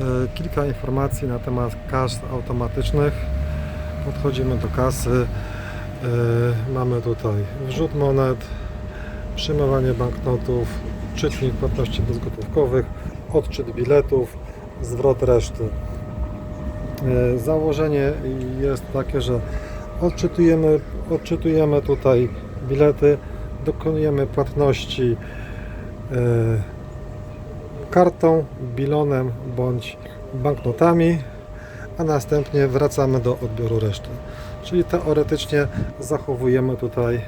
E, Kilka informacji na temat kas automatycznych. Podchodzimy do kasy. E, Mamy tutaj wrzut monet, przyjmowanie banknotów, czytnik płatności bezgotówkowych, odczyt biletów, zwrot reszty. E, Założenie jest takie, że odczytujemy, odczytujemy tutaj bilety, dokonujemy płatności kartą, bilonem bądź banknotami, a następnie wracamy do odbioru reszty. Czyli teoretycznie zachowujemy tutaj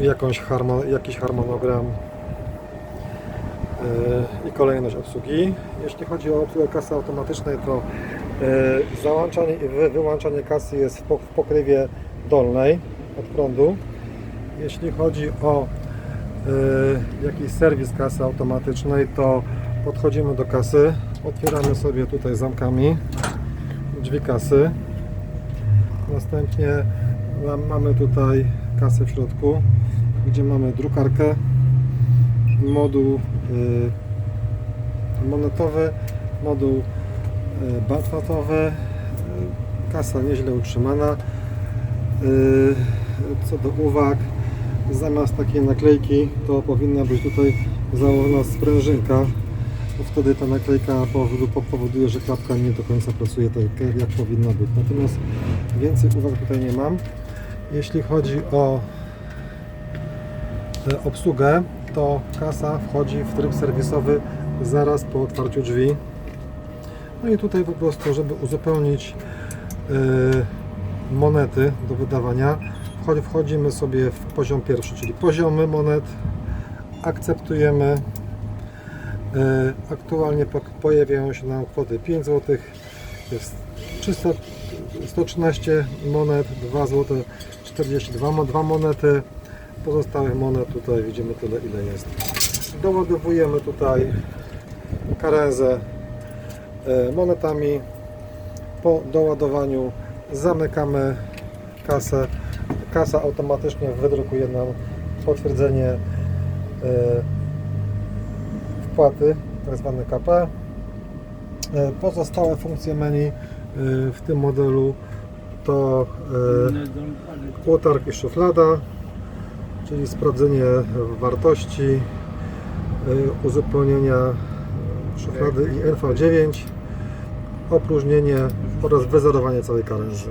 jakąś jakiś harmonogram e, i kolejność obsługi. Jeśli chodzi o obsługę kasy automatycznej, to e, załączanie i wy, wyłączanie kasy jest w, po, w pokrywie dolnej od prądu. Jeśli chodzi o jakiś serwis kasy automatycznej, to podchodzimy do kasy, otwieramy sobie tutaj zamkami drzwi kasy. Następnie mam- mamy tutaj kasę w środku, gdzie mamy drukarkę, moduł y, monetowy, moduł y, banknotowy, y, kasa nieźle utrzymana. Y, Co do uwag, zamiast takiej naklejki to powinna być tutaj założona sprężynka, bo wtedy ta naklejka powodu- po- powoduje, że klapka nie do końca pracuje tak jak powinna być. Natomiast więcej uwag tutaj nie mam. Jeśli chodzi o e, obsługę, to kasa wchodzi w tryb serwisowy zaraz po otwarciu drzwi. No i tutaj po prostu, żeby uzupełnić e, monety do wydawania, wchodzimy sobie w poziom pierwszy, czyli poziomy monet, akceptujemy. E, Aktualnie po- pojawiają się nam kwoty 5 zł, jest 300, 113 monet, 2 zł 42 ma dwa monety. Pozostałych monet tutaj widzimy tyle ile jest. Doładowujemy tutaj karezę e, monetami. Po doładowaniu zamykamy kasę. Kasa automatycznie wydrukuje nam potwierdzenie e, wpłaty, tak zwane KP. E, Pozostałe funkcje menu e, w tym modelu to e, Łotarg i szuflada, czyli sprawdzenie wartości, uzupełnienia szuflady i NV9, opróżnienie oraz wyzerowanie całej karęzy.